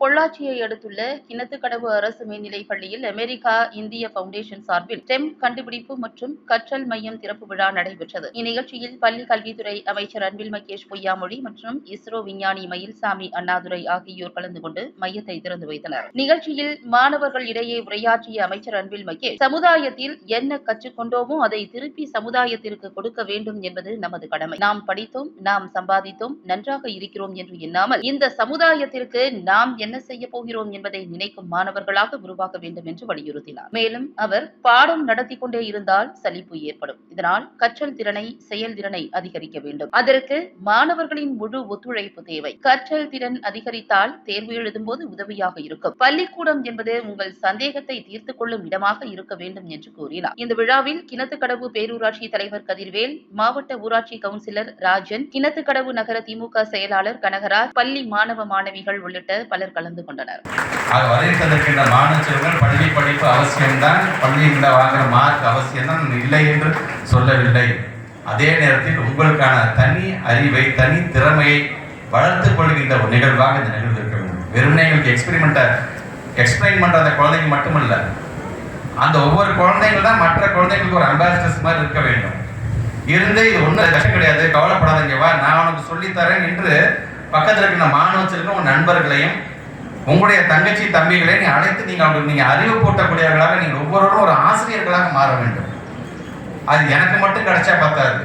பொள்ளாச்சியை அடுத்துள்ள கிணத்துக்கடவு அரசு மேல்நிலைப் பள்ளியில் அமெரிக்கா இந்திய பவுண்டேஷன் சார்பில் டெம் கண்டுபிடிப்பு மற்றும் கற்றல் மையம் திறப்பு விழா நடைபெற்றது. இந்நிகழ்ச்சியில் பள்ளி கல்வித்துறை அமைச்சர் அன்பில் மகேஷ் பொய்யாமொழி மற்றும் இஸ்ரோ விஞ்ஞானி மயில்சாமி அண்ணாதுரை ஆகியோர் கலந்து கொண்டு மையத்தை திறந்து வைத்தனர். நிகழ்ச்சியில் மாணவர்கள் இடையே உரையாற்றிய அமைச்சர் அன்பில் மகேஷ் சமுதாயத்தில் என்ன கற்றுக்கொண்டோமோ அதை திருப்பி சமுதாயத்திற்கு கொடுக்க வேண்டும் என்பது நமது கடமை. நாம் படித்தோம் நாம் சம்பாதித்தோம் நன்றாக இருக்கிறோம் என்று எண்ணாமல் இந்த சமுதாயத்திற்கு நாம் என்ன செய்ய போகிறோம் என்பதை நினைக்கும் மாணவர்களாக உருவாக்க வேண்டும் என்று வலியுறுத்தினார். மேலும் அவர் பாடம் நடத்தி கொண்டே இருந்தால் சலிப்பு ஏற்படும். இதனால் கற்றல் திறனை செயல்திறனை அதிகரிக்க வேண்டும். அதற்கு மாணவர்களின் முழு ஒத்துழைப்பு தேவை. கற்றல் திறன் அதிகரித்தால் தேர்வு எழுதும் போது உதவியாக இருக்கும். பள்ளிக்கூடம் என்பது உங்கள் சந்தேகத்தை தீர்த்துக் கொள்ளும் இடமாக இருக்க வேண்டும் என்று கூறினார். இந்த விழாவில் கிணத்துக்கடவு பேரூராட்சி தலைவர் கதிர்வேல் மாவட்ட ஊராட்சி கவுன்சிலர் ராஜன் கிணத்துக்கடவு நகர திமுக செயலாளர் கனகராஜ் பள்ளி மாணவ மாணவிகள் உள்ளிட்ட பலர் கலந்து கொண்டனர். அது வரையறுக்கின்ற பள்ளி படிப்பு அவசியம்தான். பள்ளியில் வாங்குற மார்க் அவசியம்தான். இல்லை என்று சொல்லவில்லை. அதே நேரத்தில் உங்களுக்கான தனி அறிவை தனி திறமையை வளர்த்துக் கொள்கின்ற ஒரு நிகழ்வாக இந்த நிகழ்வு இருக்க வேண்டும். வெறுமனே எங்களுக்கு எக்ஸ்பெரிமெண்ட்டை எக்ஸ்பிளைன் பண்ற அந்த குழந்தைங்க மட்டுமல்ல. அந்த ஒவ்வொரு குழந்தைகள் தான் மற்ற குழந்தைங்களுக்கு ஒரு அம்பாசிடர்ஸ் மாதிரி இருக்க வேண்டும். இருந்து இது ஒன்றும் கஷ்டம் கிடையாது. கவலைப்படாதீங்க. வா நான் உனக்கு சொல்லித்தரேன் என்று பக்கத்தில் இருக்கிற மாணவ செல்வம் உன் நண்பர்களையும் உங்களுடைய தங்கச்சி தம்பிகளை நீ அழைத்து நீங்க அவங்களுக்கு நீங்க அறிவு போட்டக்கூடியவர்களாக நீங்கள் ஒவ்வொருவரும் ஒரு ஆசிரியர்களாக மாற வேண்டும். அது எனக்கு மட்டும் கிடைச்சா பார்த்தாது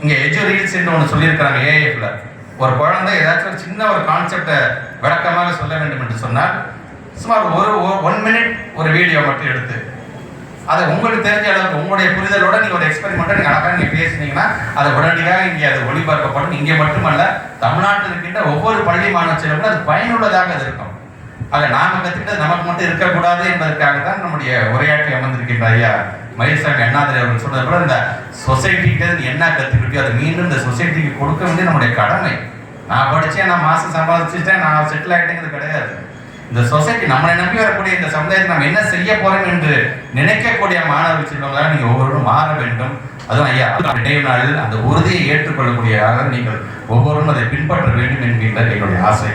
இங்க எஜு ரீல்ஸ் என்று ஒன்று சொல்லியிருக்கிறாங்க ஏஎஃப்ல ஒரு குழந்தை ஏதாச்சும் ஒரு சின்ன ஒரு கான்செப்டை விளக்கமாக சொல்ல வேண்டும் என்று சொன்னால் சுமார் ஒரு ஒன் மினிட் ஒரு வீடியோ மட்டும் எடுத்து அதை உங்களுக்கு தெரிஞ்ச அளவுக்கு உங்களுடைய புரிதலோட நீங்க ஒரு எக்ஸ்பெரிமெண்ட்டை நீங்க அழகாக நீங்க பேசுனீங்கன்னா அதை உடனடியாக இங்கே அது ஒளிபரப்பப்படும். இங்கே மட்டுமல்ல தமிழ்நாட்டில் இருக்கின்ற ஒவ்வொரு பள்ளி மாணவ செல்வங்களும் அது பயனுள்ளதாக அது இருக்கும். அதை நாம கத்துக்கிட்டது நமக்கு மட்டும் இருக்கக்கூடாது என்பதற்காக தான் நம்முடைய உரையாற்றி அமர்ந்திருக்கின்ற ஐயா மயில்சாமி அண்ணாதிரி அவர்கள் சொன்னது போல இந்த சொசைட்டிக்கு என்ன கத்துக்கிட்டியோ அதை மீண்டும் இந்த சொசைட்டிக்கு கொடுக்க வேண்டிய நம்முடைய கடமை. நான் படித்தேன் நான் மாதம் சம்பாதிச்சுட்டேன் நான் செட்டில் ஆகிட்டேங்கிறது கிடையாது. இந்த சொசைட்டி நம்மளை நம்பி வரக்கூடிய இந்த சமுதாயத்தை நம்ம என்ன செய்ய போறோம் என்று நினைக்கக்கூடிய மாணவ செல்வங்களாக நீங்க ஒவ்வொருவரும் மாற வேண்டும். அதுவும் ஐயா நினைவு நாளில் அந்த உறுதியை ஏற்றுக்கொள்ளக்கூடிய நீங்கள் ஒவ்வொருவரும் அதை பின்பற்ற வேண்டும் என்கின்ற என்னுடைய ஆசை.